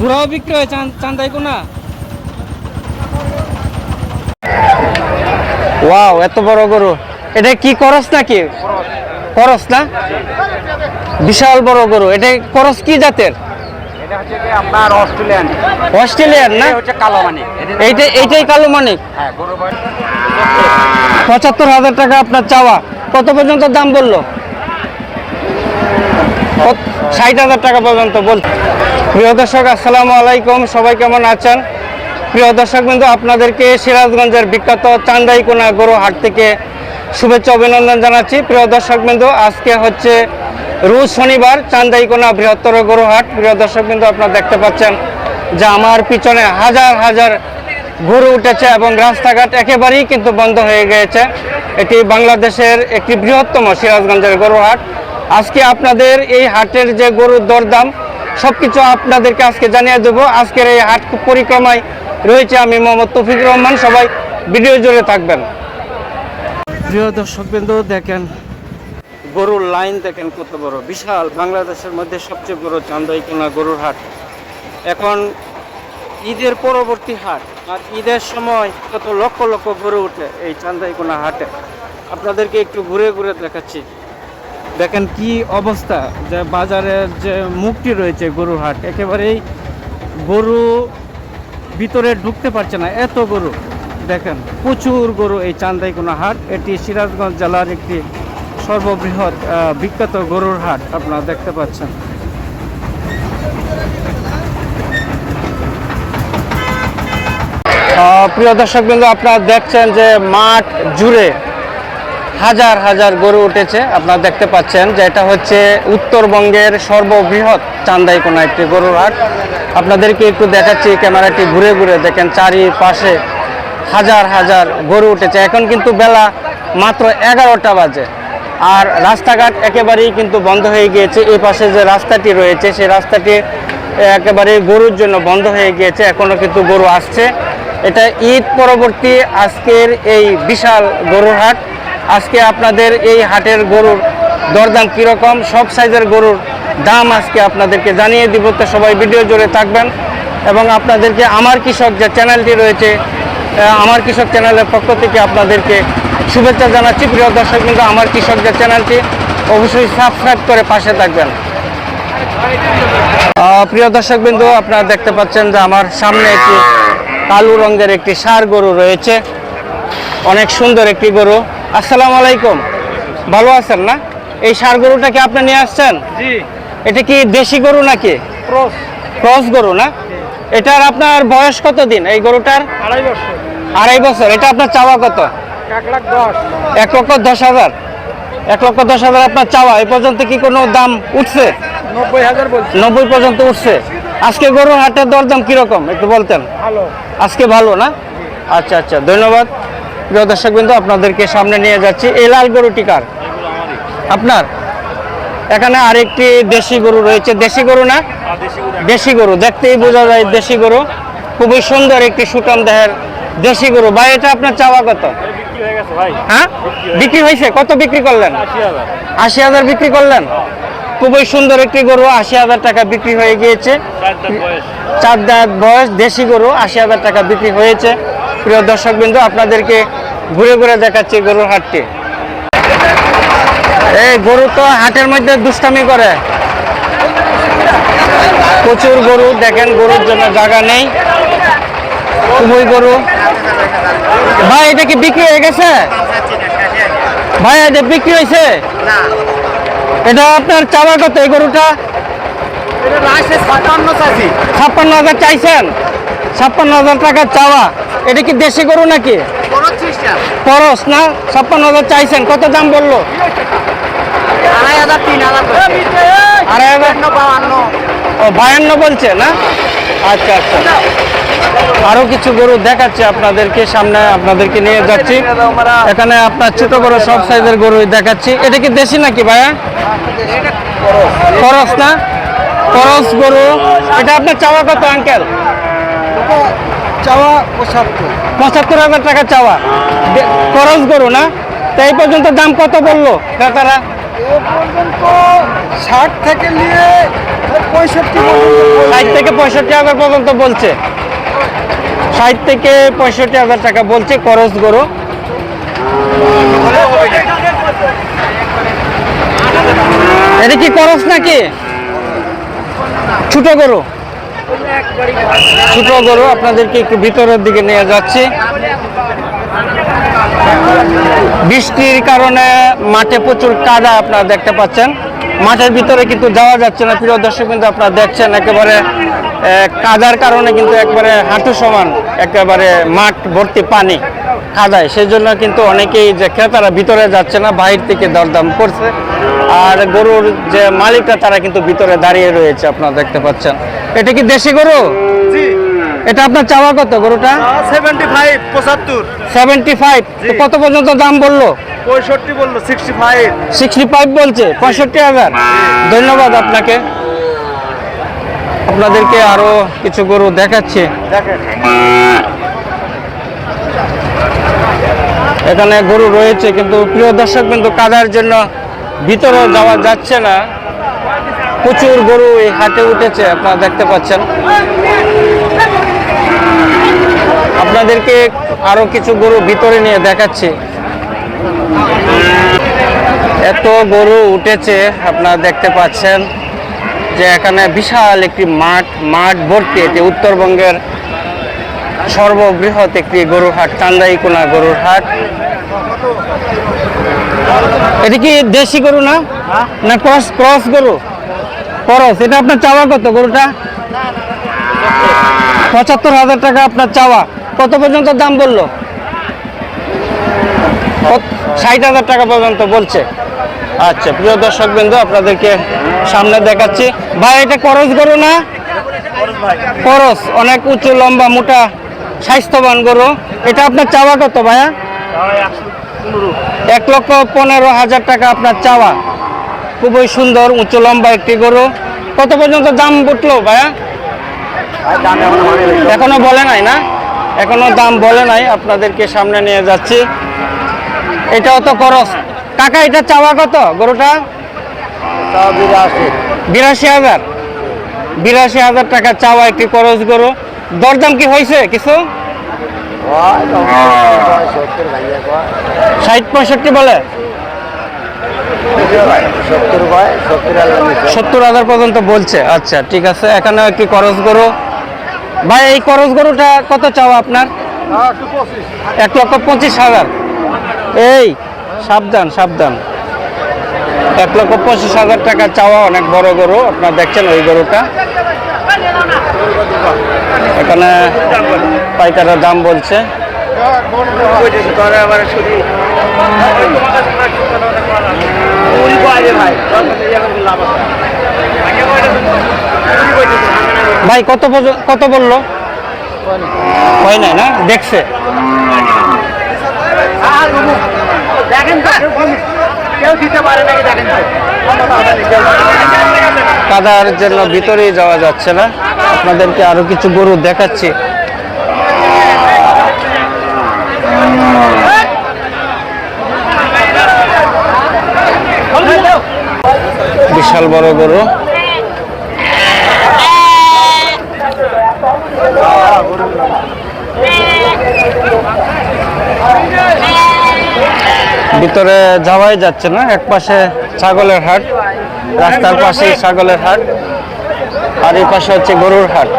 ঘোড়াও বিক্রি হয় চান চান্দাই কোনা? ওয়াও এত বড় গরু। এটা কি করস নাকি? করস না? বিশাল বড় গরু। এটা করস কি জাতের? অস্ট্রেলিয়ান। না? কালো মানে। এইটা এইটাই কালো মানিক হ্যাঁ পঁচাত্তর হাজার টাকা আপনার চাওয়া। কত পর্যন্ত দাম বলল? ষাট হাজার টাকা পর্যন্ত বল প্রিয় দর্শক, আসসালামু আলাইকুম। সবাই কেমন আছেন? প্রিয় দর্শক বিন্দু, আপনাদেরকে সিরাজগঞ্জের বিখ্যাত চান্দাইকোনা গরু হাট থেকে শুভেচ্ছা অভিনন্দন জানাচ্ছি। প্রিয় দর্শক বিন্দু, আজকে হচ্ছে রোজ শনিবার চান্দাইকোনা বৃহত্তর গরু হাট। প্রিয় দর্শক বিন্দু, আপনারা দেখতে পাচ্ছেন যে আমার পিছনে হাজার হাজার গরু উঠেছে এবং রাস্তাঘাট একেবারেই কিন্তু বন্ধ হয়ে গিয়েছে। এটি বাংলাদেশের একটি বৃহত্তম সিরাজগঞ্জের গরু হাট। আজকে আপনাদের এই হাটের যে গরুর দরদাম সব কিছু আপনাদেরকে আজকে জানিয়ে দেবো। আজকের এই হাট পরিক্রমায় রয়েছে আমি মোহাম্মদ তৌফিকুর রহমান। সবাই ভিডিও জুড়ে থাকবেন। প্রিয় দর্শকবৃন্দ, দেখেন, গরুর লাইন দেখেন কত বড়। বিশাল, বাংলাদেশের মধ্যে সবচেয়ে বড় চান্দাইকোনা গরুর হাট। এখন ঈদের পরবর্তী হাট, আর ঈদের সময় কত লক্ষ লক্ষ গরু ওঠে এই চান্দাইকোনা হাটে। আপনাদেরকে একটু ঘুরে ঘুরে দেখাচ্ছি। দেখেন কি অবস্থা, যে বাজারের যে মুখটি রয়েছে গরুর হাট, একেবারেই গরু ভিতরে ঢুকতে পারছে না, এত গরু। দেখেন, প্রচুর গরু এই চান্দাইকোনা হাট, এটি সিরাজগঞ্জ জেলার একটি সর্ববৃহৎ বিখ্যাত গরুর হাট, আপনারা দেখতে পাচ্ছেন। প্রিয় দর্শক বিন্দু আপনারা দেখছেন যে মাঠ জুড়ে হাজার হাজার গরু উঠেছে। আপনারা দেখতে পাচ্ছেন যে এটা হচ্ছে উত্তরবঙ্গের সর্ববৃহৎ চান্দাইকোনা একটি গরুর হাট। আপনাদেরকে একটু দেখাচ্ছি, ক্যামেরাটি ঘুরে ঘুরে দেখেন, চারিপাশে হাজার হাজার গরু উঠেছে। এখন কিন্তু বেলা মাত্র এগারোটা বাজে। আর রাস্তাঘাট একেবারেই কিন্তু বন্ধ হয়ে গিয়েছে। এই পাশে যে রাস্তাটি রয়েছে, সেই রাস্তাটি একেবারে গরুর জন্য বন্ধ হয়ে গিয়েছে। এখনও কিন্তু গরু আসছে। এটা ঈদ পরবর্তী আজকের এই বিশাল গরুর হাট। আজকে আপনাদের এই হাটের গরুর দরদাম কীরকম, সব সাইজের গরুর দাম আজকে আপনাদেরকে জানিয়ে দিব। তো সবাই ভিডিও জুড়ে থাকবেন এবং আপনাদেরকে আমার কৃষক যে চ্যানেলটি রয়েছে আমার কৃষক চ্যানেলের পক্ষ থেকে আপনাদেরকে শুভেচ্ছা জানাচ্ছি। প্রিয় দর্শক কিন্তু আমার কৃষক যে চ্যানেলটি, অবশ্যই সাবস্ক্রাইব করে পাশে থাকবেন। প্রিয় দর্শক বিন্দু, আপনারা দেখতে পাচ্ছেন যে আমার সামনে একটি কালো রঙের একটি সার গরু রয়েছে। অনেক সুন্দর একটি গরু। আসসালামু আলাইকুম। ভালো আছেন না? এই সার গরুটা কি আপনি নিয়ে আসছেন? জি। এটা কি দেশি গরু নাকি? ক্রস। ক্রস গরু না? এটার আপনার বয়স কত দিন এই গরুটার? আড়াই বছর। আড়াই বছর। এটা আপনার চাওয়া কত? এক লাখ দশ। এক লক্ষ দশ হাজার। এক লক্ষ দশ হাজার আপনার চাওয়া। এই পর্যন্ত কি কোনো দাম উঠছে? নব্বই হাজার বলছি। নব্বই পর্যন্ত উঠছে। আজকে গরুর হাটের দরদাম কীরকম? একটু বলতেন। ভালো। আজকে ভালো না? আচ্ছা আচ্ছা। ধন্যবাদ। প্রিয় দর্শক আপনাদেরকে সামনে নিয়ে যাচ্ছি এই লাল গরুটি কার আপনার? এখানে আরেকটি দেশি গরু রয়েছে। দেশি গরু না? দেশি গরু। দেখতেই বোঝা যায় দেশি গরু। খুবই সুন্দর একটি সুটাম দেহের দেশি গরু। ভাই, এটা আপনার চাওয়া কত? হয়ে? হ্যাঁ বিক্রি হয়েছে? কত বিক্রি করলেন? আশি হাজার বিক্রি করলেন? খুবই সুন্দর একটি গরু। আশি হাজার টাকা বিক্রি হয়ে গিয়েছে। চার দাঁত বয়স দেশি গরু। আশি হাজার টাকা বিক্রি হয়েছে। প্রিয় দর্শক বিন্দু আপনাদেরকে ঘুরে ঘুরে দেখাচ্ছি গরুর হাটটি। এই গরু তো হাটের মধ্যে দুষ্টামি করে। প্রচুর গরু দেখেন গরুর জন্য জায়গা নেই। খুবই গরু। ভাই এটা কি বিক্রি হয়ে গেছে? ভাই এটা বিক্রি হয়েছে? এটা আপনার চাওয়া কত এই গরুটা? ছাপ্পান্ন হাজার চাইছেন? ছাপ্পান্ন হাজার টাকা চাওয়া। এটা কি দেশি গরু নাকি? খরচ না? ছাপ্পান্ন হাজার চাইছেন, কত দাম বলল? বায়ান্ন বলছে না? আচ্ছা আচ্ছা। আরও কিছু গরু দেখাচ্ছি আপনাদেরকে, সামনে আপনাদেরকে নিয়ে যাচ্ছি। এখানে আপনার ছোট বড় সব সাইজের গরু দেখাচ্ছি। এটা কি দেশি নাকি ভাইয়া? খরচ না? খরচ গরু। এটা আপনার চাওয়া কত, আঙ্কেল? চাওয়া পঁচাত্তর। পঁচাত্তর হাজার টাকা চাওয়া। খরচ গরু না। তো এই পর্যন্ত দাম কত বলল ক্রেতারা? এ পর্যন্ত ষাট থেকে নিয়ে পঁয়ষট্টি ষাট থেকে পঁয়ষট্টি হাজার পর্যন্ত বলছে। ষাট থেকে পঁয়ষট্টি হাজার টাকা বলছে করস গরু এটা কি করস নাকি? ছোট গরু ছোট গরু আপনাদেরকে একটু ভিতরের দিকে নিয়ে যাচ্ছি। বৃষ্টির কারণে মাঠে প্রচুর কাদা আপনারা দেখতে পাচ্ছেন। মাঠের ভিতরে কিন্তু যাওয়া যাচ্ছে না, প্রিয় দর্শক কিন্তু আপনারা দেখছেন একেবারে কাদার কারণে কিন্তু একবারে হাঁটু সমান, একেবারে মাঠ ভর্তি পানি। কাদায় সেই জন্য কিন্তু অনেকেই যে ক্রেতারা ভিতরে যাচ্ছে না বাহির থেকে দরদাম করছে। আর গরুর যে মালিকরা তারা কিন্তু ভিতরে দাঁড়িয়ে রয়েছে আপনারা দেখতে পাচ্ছেন। এটা কি দেশি গরু? এটা আপনার চাওয়া কত গরুটা? সেভেন্টি ফাইভ পঁচাত্তর। সেভেন্টি ফাইভ কত পর্যন্ত দাম বলল? পঁয়ষট্টি বলল সিক্সটি ফাইভ সিক্সটি ফাইভ বলছে পঁয়ষট্টি হাজার। ধন্যবাদ আপনাকে। আপনাদেরকে আরও কিছু গরু দেখাচ্ছি। দেখেন। এখানে গরু রয়েছে, কিন্তু প্রিয় দর্শক কিন্তু কাদার জন্য ভিতরে যাওয়া যাচ্ছে না। প্রচুর গরু এই হাটে উঠেছে, আপনারা দেখতে পাচ্ছেন। আপনাদেরকে আরও কিছু গরু ভিতরে নিয়ে দেখাচ্ছি। এত গরু উঠেছে, আপনারা দেখতে পাচ্ছেন যে এখানে বিশাল একটি মাঠ মাঠ ভর্তি, এটি উত্তরবঙ্গের সর্ববৃহৎ একটি গরুর হাট চান্দাইকোনা গরুর হাট। এটা কি দেশি গরু না? না, ক্রস ক্রস গরু? ক্রস, এটা আপনার চাওয়া কত গরুটা? পঁচাত্তর হাজার টাকা আপনার চাওয়া। কত পর্যন্ত দাম বলল? ষাট হাজার টাকা পর্যন্ত বলছে। আচ্ছা প্রিয় দর্শক বিন্দু, আপনাদেরকে সামনে দেখাচ্ছি। ভাই, এটা করস গরু না? করস, অনেক উঁচু, লম্বা, মোটা। স্বাস্থ্যবান গরু। এটা আপনার চাওয়া কত ভাইয়া? এক লক্ষ পনেরো হাজার টাকা আপনার চাওয়া। খুবই সুন্দর উঁচু লম্বা একটি গরু। কত পর্যন্ত দাম উঠল ভাইয়া? এখনও বলে নাই না? এখনও দাম বলে নাই আপনাদেরকে সামনে নিয়ে যাচ্ছি। এটাও তো খরচ। কাকা এটা চাওয়া কত গরুটা? বিরাশি হাজার। বিরাশি হাজার টাকা চাওয়া একটি খরচ গরু। দরদাম কি হয়েছে কিছু? ষাট পঁয়ষট্টি বলে। সত্তর হাজার পর্যন্ত বলছে। আচ্ছা ঠিক আছে। এখানে একটি করস গরু? ভাই, এই করস গরুটা কত চাওয়া আপনার? এক লক্ষ পঁচিশ হাজার। এই, সাবধান সাবধান। এক লক্ষ পঁচিশ হাজার টাকা চাওয়া অনেক বড় গরু। আপনার দেখছেন ওই গরুটা। এখানে পাইকাররা দাম বলছে। ভাই কত কত বলল? হয় নাই না? দেখছে। দেখেন কাদার জন্য ভিতরে যাওয়া যাচ্ছে না। আপনাদেরকে আরও কিছু গরু দেখাচ্ছি। বিশাল বড় গরু। ভিতরে যাওয়াই যাচ্ছে না, এক পাশে ছাগলের হাট, রাস্তার পাশেই ছাগলের হাট, আর এই পাশে হচ্ছে গরুর হাট।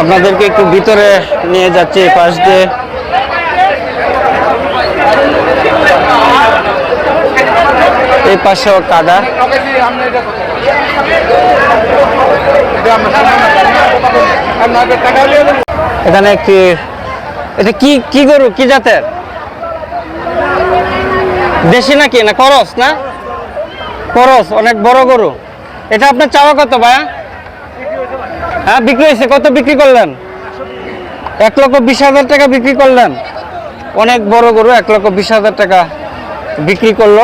আপনাদেরকে একটু ভিতরে নিয়ে যাচ্ছি, এই পাশ দিয়ে। এই পাশেও কাদা। এখানে একটি এটা কি কি গরু? কি জাতের? দেশি নাকি? না করস না? করস, অনেক বড় গরু। এটা আপনার চাওয়া কত ভাইয়া? হ্যাঁ বিক্রি হয়েছে। কত বিক্রি করলেন? এক লক্ষ বিশ হাজার টাকা বিক্রি করলেন। অনেক বড় গরু, এক লক্ষ বিশ হাজার টাকা বিক্রি করল।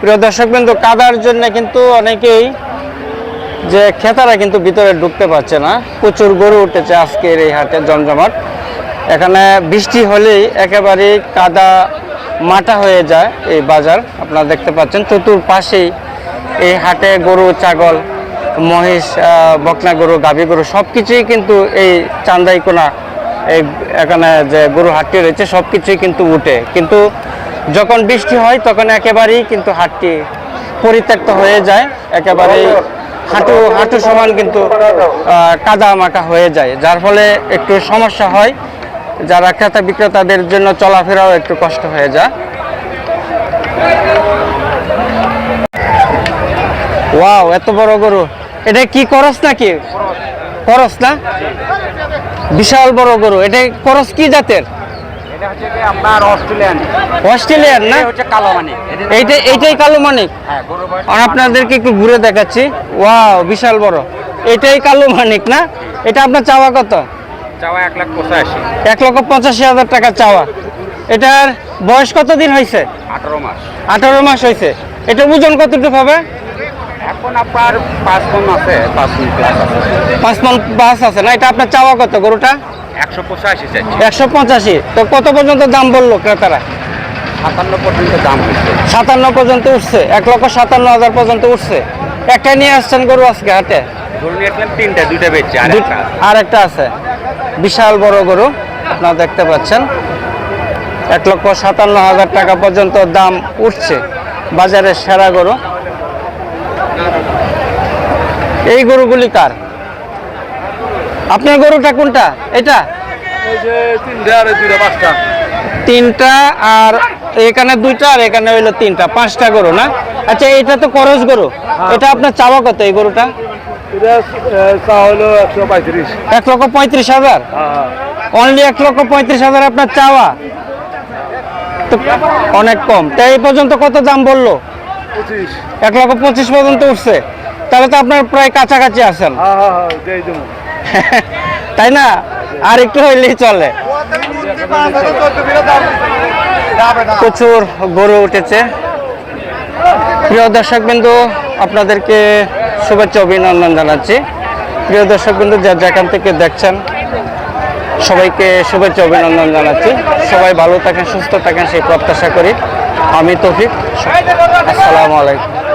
প্রিয় দর্শক বিন্দু, কাদার জন্য কিন্তু অনেকেই যে খেতারা কিন্তু ভিতরে ঢুকতে পারছে না। প্রচুর গরু উঠেছে আজকের এই হাটে জমজমাট। এখানে বৃষ্টি হলেই একেবারে কাদা মাটা হয়ে যায় এই বাজার। আপনারা দেখতে পাচ্ছেন চতুর্পাশেই এই হাটে গরু, ছাগল, মহিষ বকনা গরু, গাভী গরু সব কিছুই কিন্তু এই চান্দাইকোনা, এই এখানে যে গরু হাটটি রয়েছে সব কিছুই কিন্তু উঠে। কিন্তু যখন বৃষ্টি হয়, তখন একেবারেই কিন্তু হাটটি পরিত্যক্ত হয়ে যায়। একেবারেই হাঁটু হাঁটু সমান কিন্তু কাদা মাটা হয়ে যায়। যার ফলে একটু সমস্যা হয়। যারা ক্রেতা বিক্রেতাদের জন্য চলাফেরাও একটু কষ্ট হয়ে যায়। ওয়াও, এত বড় গরু। এটা কি করস নাকি? করস না? বিশাল বড় গরু। এটা করস কি জাতের? এটা হচ্ছে কি আপনার অস্ট্রেলিয়ান। অস্ট্রেলিয়ার না? হচ্ছে কালো এইটা এইটাই কালো মানিক? হ্যাঁ গরু বয়স আর আপনাদেরকে একটু ঘুরে দেখাচ্ছি। ওয়াও বিশাল বড়। এটাই কালো মানিক না? এটা আপনার চাওয়া কত? চাওয়া এক লাখ পঁচাশি। এক লক্ষ পঁচাশি হাজার টাকা চাওয়া। এটার বয়স কতদিন হয়েছে? আঠারো মাস। আঠারো মাস হয়েছে। এটার ওজন কতটুকু হবে? এখন আপনার পাঁচ কম আছে পাঁচ কম প্লাস আছে। পাঁচ মন আছে না? এটা আপনার চাওয়া কত গরুটা? একশো পঁচাশি একশো পঁচাশি? তো কত পর্যন্ত দাম বলল ক্রেতারা? সাতান্ন পর্যন্ত দাম হচ্ছে সাতান্ন পর্যন্ত উঠছে? এক লক্ষ সাতান্ন হাজার পর্যন্ত উঠছে? একটা নিয়ে আসছেন গরু আজকে হাটে? আসলাম তিনটা দুইটা বেচছে আর দুই- একটা আর একটা আছে। বিশাল বড় গরু আপনারা দেখতে পাচ্ছেন। এক লক্ষ সাতান্ন হাজার টাকা পর্যন্ত দাম উঠছে বাজারের সেরা গরু। এই গরুগুলি কার? আপনার গরুটা কোনটা? এটা? তিনটা আর এখানে দুইটা আর এখানে হইল তিনটা পাঁচটা গরু না? আচ্ছা এটা তো করস গরু। এটা আপনার চাওয়া কত এই গরুটা? এক লক্ষ পঁয়ত্রিশ হাজার? অনলি এক লক্ষ পঁয়ত্রিশ হাজার আপনার চাওয়া? তো অনেক কম। তাই এই পর্যন্ত কত দাম বলল? এক লক্ষ পঁচিশ পর্যন্ত উঠছে। তাহলে তো আপনার প্রায় কাছাকাছি আছেন তাই না? আর একটু হইলেই চলে। প্রচুর গরু উঠেছে। প্রিয় দর্শক বিন্দু আপনাদেরকে শুভেচ্ছা, অভিনন্দন জানাচ্ছি। প্রিয় দর্শক বিন্দু যা যেখান থেকে দেখছেন, সবাইকে শুভেচ্ছা, অভিনন্দন জানাচ্ছি। সবাই ভালো থাকেন, সুস্থ থাকেন, সেই প্রত্যাশা করি। আমি তফিক। আসসালামু আলাইকুম।